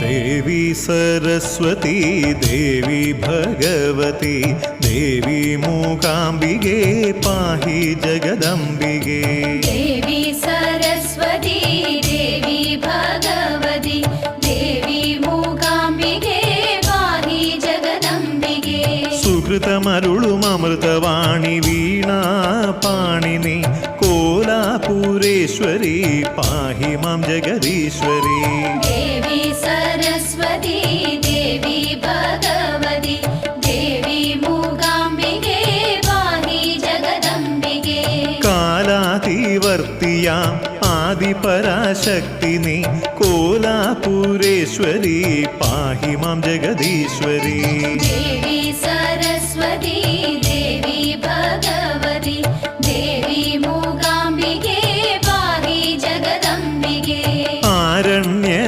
देवी सरस्वती देवी भगवती देवी मूकाम्बिगे पाहि जगदम्बिगे देवी सरस्वती देवी भगवती देवी मूकाम्बिके पाहि जगदम्बिके। सुकृतमरुळुममृतवाणि वीणा पाणिनि कोलापुरेश्वरी पाहि माँ जगदीश्वरी। ആദിവർത്തിയാം ആദിപരാശക്തി നീ. കോലാപുരേശ്വരി പാഹി മാം ജഗദീശ്വരി. ദേവി സരസ്വതി ദേവി ഭഗവതി ദേവി മൂകാംബികേ പാഹി ആരണ്യ